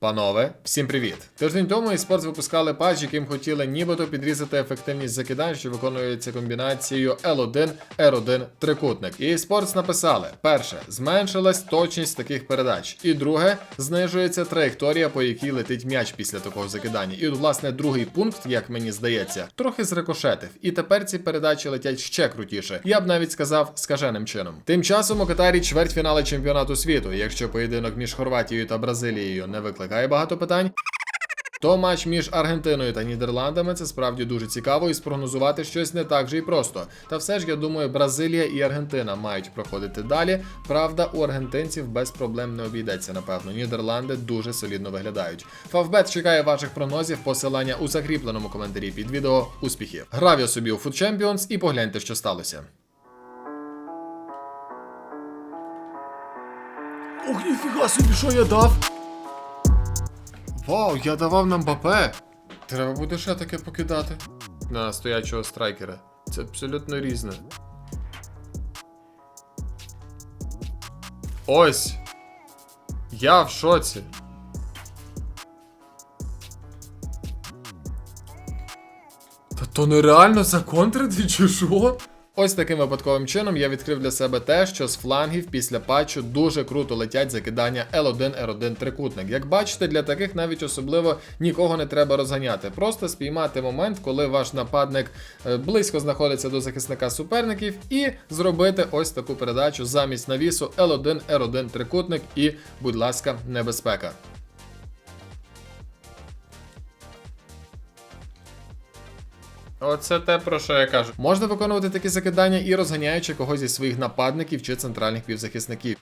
Панове, всім привіт! Тиждень тому eSports випускали патч, яким хотіли нібито підрізати ефективність закидань, що виконується комбінацією L1, R1 трикутник. І eSports написали: перше, зменшилась точність таких передач. І друге, знижується траєкторія, по якій летить м'яч після такого закидання. І от, власне, другий пункт, як мені здається, трохи зрикошетив. І тепер ці передачі летять ще крутіше. Я б навіть сказав скаженим чином. Тим часом у Катарі чвертьфінали чемпіонату світу. Якщо поєдинок між Хорватією та Бразилією не викликає багато питань. То матч між Аргентиною та Нідерландами це справді дуже цікаво і спрогнозувати щось не так же й просто. Та все ж я думаю, Бразилія і Аргентина мають проходити далі. Правда, у аргентинців без проблем не обійдеться, напевно. Нідерланди дуже солідно виглядають. Фавбет чекає ваших прогнозів, посилання у закріпленому коментарі під відео. Успіхів! Грав я собі у Food Champions і погляньте, що сталося. Ох, ніфіга собі, що я дав! Вау, я давав нам Мбапе. Треба буде ще таке покидати. На стоячого страйкера. Це абсолютно різне. Ось. Я в шоці. Та то нереально законтрити чи що? Ось таким випадковим чином я відкрив для себе те, що з флангів після патчу дуже круто летять закидання L1 R1 трикутник. Як бачите, для таких навіть особливо нікого не треба розганяти. Просто спіймати момент, коли ваш нападник е, близько знаходиться до захисника суперників, і зробити ось таку передачу замість навісу L1 R1 трикутник і, будь ласка, небезпека. Оце те, про що я кажу. Можна виконувати такі закидання і розганяючи когось зі своїх нападників чи центральних півзахисників.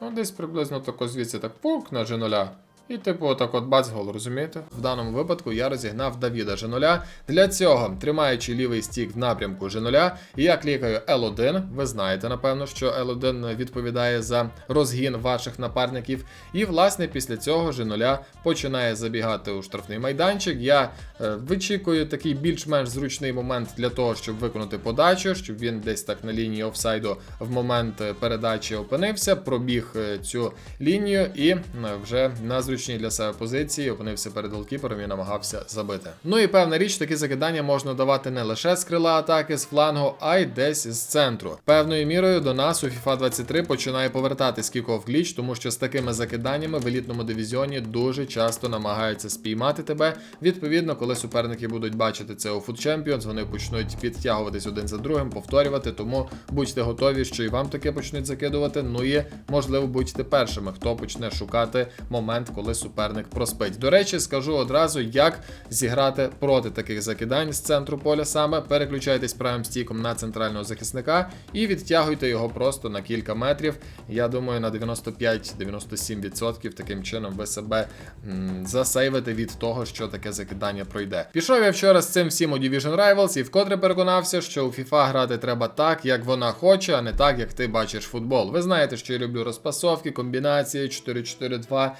Ну, десь приблизно тако звідси так пук на G0. І типу отак от бац гол, розумієте? В даному випадку я розігнав Давіда G0. Для цього, тримаючи лівий стік в напрямку G0, я клікаю L1. Ви знаєте, напевно, що L1 відповідає за розгін ваших напарників. І, власне, після цього G0 починає забігати у штрафний майданчик. Я е, вичікую такий більш-менш зручний момент для того, щоб виконати подачу, щоб він десь так на лінії офсайду в момент е, передачі опинився, пробіг е, цю лінію і е, вже на зручній для себе позиції опинився перед голкіпером і намагався забити. Ну і певна річ, такі закидання можна давати не лише з крила атаки, з флангу, а й десь з центру. Певною мірою до нас у FIFA 23 починає повертатись кіков гліч, тому що з такими закиданнями в елітному дивізіоні дуже часто намагаються спіймати тебе. Відповідно, коли суперники будуть бачити це у Food Champions, вони почнуть підтягуватись один за другим, повторювати. Тому будьте готові, що і вам таке почнуть закидувати. Ну і можливо будьте першими, хто почне шукати момент, коли суперник проспить. До речі, скажу одразу, як зіграти проти таких закидань з центру поля саме. Переключайтесь правим стіком на центрального захисника і відтягуйте його просто на кілька метрів. Я думаю, на 95-97% таким чином ви себе м, засейвите від того, що таке закидання пройде. Пішов я вчора з цим всім у Division Rivals і вкотре переконався, що у FIFA грати треба так, як вона хоче, а не так, як ти бачиш футбол. Ви знаєте, що я люблю розпасовки, комбінації 4-4-2,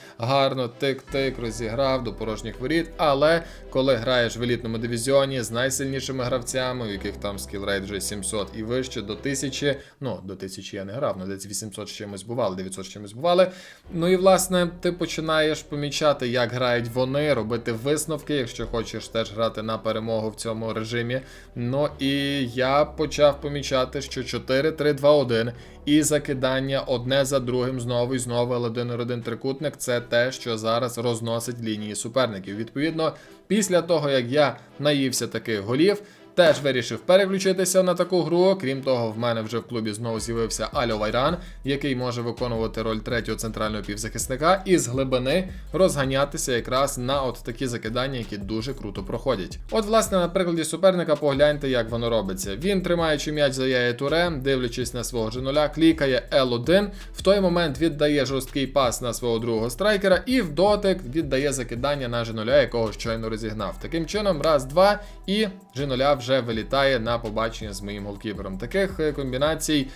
гарно тик-тик, розіграв до порожніх воріт. Але коли граєш в елітному дивізіоні з найсильнішими гравцями, у яких там скілрейт вже 700 і вище до 1000, ну до 1000 я не грав, ну десь 800 з чимось бували, 900 з чимось бували. Ну і власне ти починаєш помічати, як грають вони, робити висновки, якщо хочеш теж грати на перемогу в цьому режимі. Ну і я почав помічати, що 4-3-2-1 і закидання одне за другим знову і знову L1 1 трикутник це те, що зараз розносить лінії суперників. Відповідно, після того як я наївся таких голів. Теж вирішив переключитися на таку гру. Крім того, в мене вже в клубі знову з'явився Альо Вайран, який може виконувати роль третього центрального півзахисника і з глибини розганятися якраз на от такі закидання, які дуже круто проходять. От, власне, на прикладі суперника погляньте, як воно робиться. Він, тримаючи м'яч за яє туре, дивлячись на свого G0, клікає L1, в той момент віддає жорсткий пас на свого другого страйкера і в дотик віддає закидання на G0, якого щойно розігнав. Таким чином, раз, два, і G0 вже вилітає на побачення з моїм голкіпером. Таких е, комбінацій.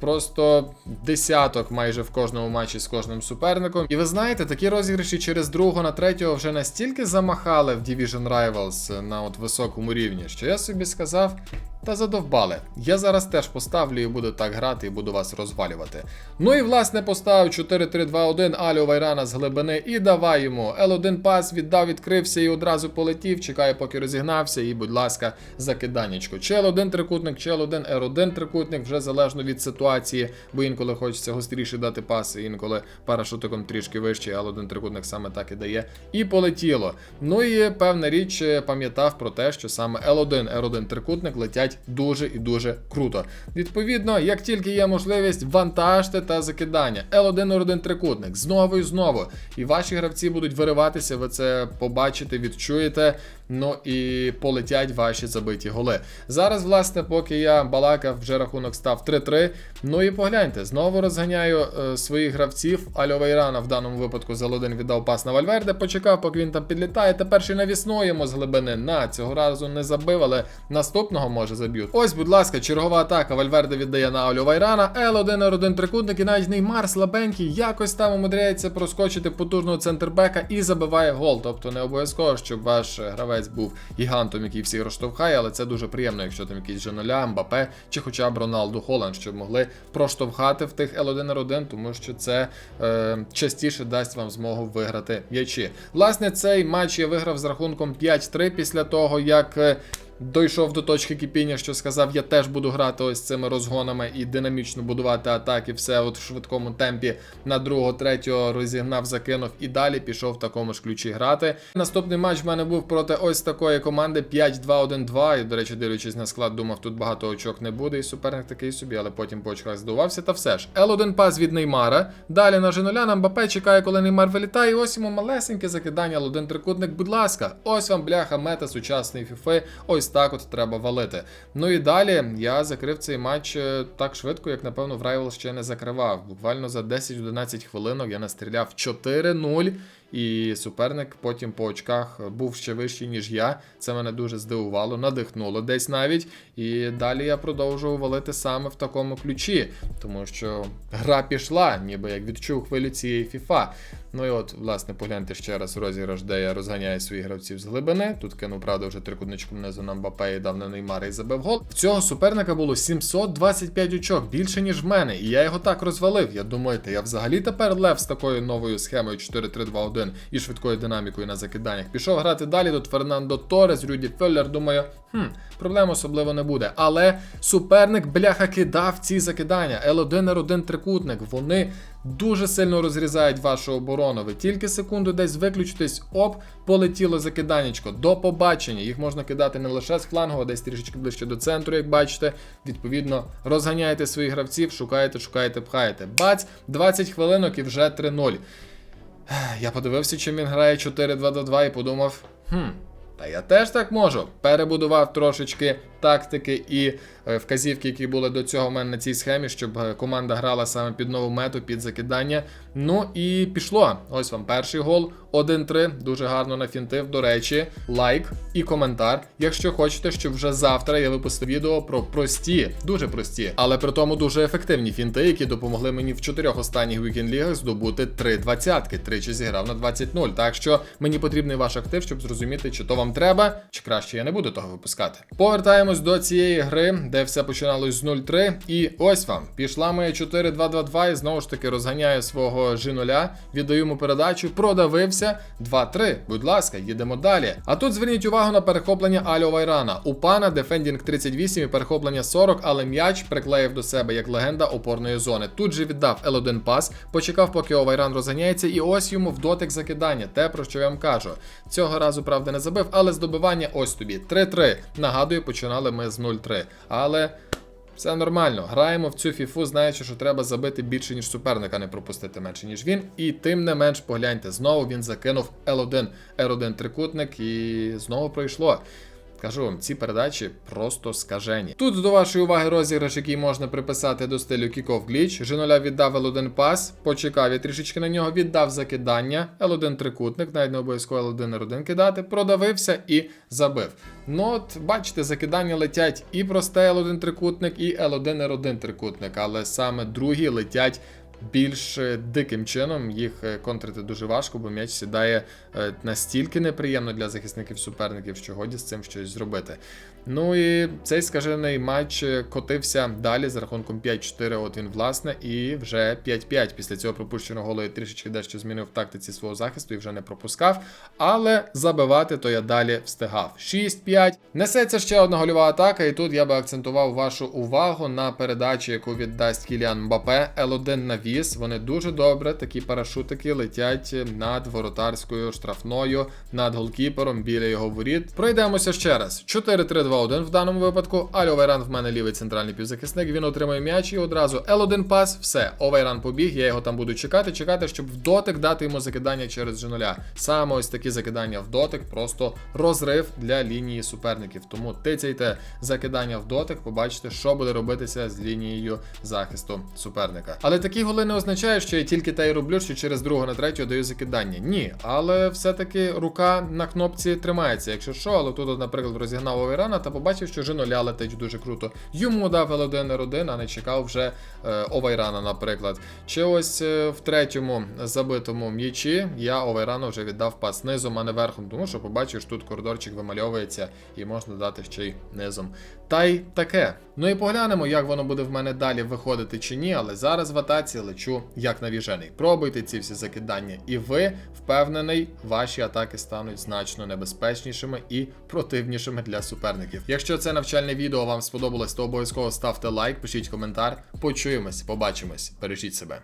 Просто десяток майже в кожному матчі з кожним суперником. І ви знаєте, такі розіграші через другого на третього вже настільки замахали в Division Rivals на от високому рівні, що я собі сказав: Та задовбали. Я зараз теж поставлю і буду так грати і буду вас розвалювати. Ну і власне поставив 4-3-2-1 Алю Вайрана з глибини і давай йому. L1 пас віддав, відкрився і одразу полетів. Чекаю, поки розігнався, і, будь ласка, закиданнячко. Чи L1 трикутник, чи L1 R1 трикутник, вже залежно від ситуації, бо інколи хочеться гостріше дати паси, інколи парашутиком трішки вище, L1 трикутник саме так і дає. І полетіло. Ну і певна річ е, пам'ятав про те, що саме L1, R1 трикутник летять дуже і дуже круто. Відповідно, як тільки є можливість, вантажте та закидання. L1, R1 трикутник знову і знову. І ваші гравці будуть вириватися, ви це побачите, відчуєте. Ну і полетять ваші забиті голи. Зараз, власне, поки я балакав, вже рахунок став 3-3. Ну і погляньте, знову розганяю е, своїх гравців. Альо Вейрана в даному випадку за один віддав пас на Вальверде, почекав, поки він там підлітає. Тепер ще навісно йому з глибини. На цього разу не забив, але наступного може заб'ють. Ось, будь ласка, чергова атака. Вальверде віддає на Алю Вайрана. Л1 R1 трикутник і навіть Неймар слабенький якось там умудряється проскочити потужного центрбека і забиває гол. Тобто не обов'язково, щоб ваш гравець був гігантом, який всіх розштовхає, але це дуже приємно, якщо там якийсь Женоля, Мбапе чи хоча б Роналду Холланд, щоб могли проштовхати в тих L1 R1, тому що це е, частіше дасть вам змогу виграти м'ячі. Власне, цей матч я виграв з рахунком 5-3 після того, як. Дойшов до точки кипіння, що сказав, я теж буду грати ось цими розгонами і динамічно будувати атаки, все от в швидкому темпі на другого, третього розігнав, закинув і далі пішов в такому ж ключі грати. Наступний матч в мене був проти ось такої команди 5-2-1-2. І, до речі, дивлячись на склад, думав, тут багато очок не буде, і суперник такий собі, але потім по очках здувався. Та все ж. L1 пас від Неймара. Далі на Женоля на Мбапе чекає, коли Неймар вилітає. І ось йому малесеньке закидання, L1 трикутник. Будь ласка, ось вам бляха мета сучасної фіфи. Ось так от треба валити. Ну і далі я закрив цей матч е, так швидко, як напевно в Rival ще не закривав. Буквально за 10-11 хвилинок я настріляв 4-0. І суперник потім по очках був ще вищий, ніж я. Це мене дуже здивувало, надихнуло десь навіть. І далі я продовжував валити саме в такому ключі, тому що гра пішла, ніби як відчув хвилю цієї FIFA. Ну і от, власне, погляньте ще раз розіграш, де я розганяю своїх гравців з глибини. Тут кинув, правда, вже трикутничком внизу на Мбапе і дав на Неймара і забив гол. В цього суперника було 725 очок, більше ніж в мене. І я його так розвалив. Я думаю, та я взагалі тепер лев з такою новою схемою 4-3-2-1 і швидкою динамікою на закиданнях. Пішов грати далі. Тут Фернандо Торес, Рюді Феллер. Думаю, хм, проблем особливо не буде. Але суперник бляха кидав ці закидання. L1 R1 трикутник. Вони дуже сильно розрізають вашу оборону. Ви тільки секунду десь виключитесь, оп, полетіло закиданнячко. До побачення. Їх можна кидати не лише з флангу, а десь трішечки ближче до центру, як бачите. Відповідно, розганяєте своїх гравців, шукаєте, шукаєте, пхаєте. Бац, 20 хвилинок і вже 3-0. Я подивився, чим він грає 4-2-2 і подумав, хм. Та я теж так можу. Перебудував трошечки тактики і е, вказівки, які були до цього в мене на цій схемі, щоб е, команда грала саме під нову мету, під закидання. Ну і пішло. Ось вам перший гол. 1-3. Дуже гарно нафінтив. До речі, лайк і коментар. Якщо хочете, щоб вже завтра я випустив відео про прості, дуже прості, але при тому дуже ефективні фінти, які допомогли мені в чотирьох останніх вікенд-лігах здобути три двадцятки. Тричі зіграв на 20-0. Так що мені потрібний ваш актив, щоб зрозуміти, чи то вам треба, чи краще я не буду того випускати. Повертаємось до цієї гри, де все починалось з 0-3. І ось вам пішла моя 4-2-2-2 і знову ж таки розганяю свого жінуля, віддаю йому передачу, продавився. 2-3. Будь ласка, їдемо далі. А тут зверніть увагу на перехоплення Альо Вайрана. У пана дефендінг 38 і перехоплення 40, але м'яч приклеїв до себе як легенда опорної зони. Тут же віддав L1 пас, почекав, поки Овайран розганяється, і ось йому в дотик закидання. Те, про що я вам кажу. Цього разу, правда, не забив, але здобивання ось тобі. 3-3. Нагадую, починали ми з 0-3. Але. Все нормально. Граємо в цю фіфу, знаючи, що треба забити більше, ніж суперника, не пропустити менше, ніж він. І тим не менш, погляньте, знову він закинув L1, R1 трикутник і знову пройшло. Кажу вам, ці передачі просто скажені. Тут до вашої уваги розіграш, який можна приписати до стилю Kickoff Glitch. Женоля віддав L1 пас, почекав я трішечки на нього, віддав закидання, L1 трикутник, навіть не обов'язково L1 R1 кидати, продавився і забив. Ну от, бачите, закидання летять і просте L1 трикутник, і L1 R1 трикутник, але саме другі летять більш диким чином. Їх е, контрити дуже важко, бо м'яч сідає е, настільки неприємно для захисників суперників, що годі з цим щось зробити. Ну і цей скажений матч е, котився далі з рахунком 5-4. От він власне, і вже 5-5. Після цього пропущеного голу трішечки дещо змінив тактиці свого захисту і вже не пропускав. Але забивати то я далі встигав. 6-5. Несеться ще одна гольова атака, і тут я би акцентував вашу увагу на передачу, яку віддасть Кіліан Мбапе. L1 навіс. Вони дуже добре. Такі парашутики летять над воротарською штрафною, над голкіпером біля його воріт. Пройдемося ще раз. 4-3-2-1 в даному випадку. Аль Овейран в мене лівий центральний півзахисник. Він отримує м'яч і одразу L1 пас. Все, Овейран побіг. Я його там буду чекати, чекати, щоб в дотик дати йому закидання через G0. Саме ось такі закидання в дотик, просто розрив для лінії суперників. Тому тицяйте закидання в дотик, побачите, що буде робитися з лінією захисту суперника. Але такі голи не означають, що я тільки те й роблю, що через другу на третю даю закидання. Ні, але все-таки рука на кнопці тримається. Якщо що, але тут, наприклад, розігнав Овейрана та побачив, що G0 летить дуже круто. Йому дав L1 R1, а не чекав вже е, Овайрана, наприклад. Чи ось е, в третьому забитому м'ячі я овайрана вже віддав пас низом, а не верхом, тому що побачиш, тут коридорчик вимальовується і можна дати ще й низом. Та й таке. Ну і поглянемо, як воно буде в мене далі виходити чи ні, але зараз в атаці лечу як навіжений. Пробуйте ці всі закидання, і ви впевнений, ваші атаки стануть значно небезпечнішими і противнішими для суперників. Якщо це навчальне відео вам сподобалось, то обов'язково ставте лайк, пишіть коментар. Почуємось, побачимось, бережіть себе.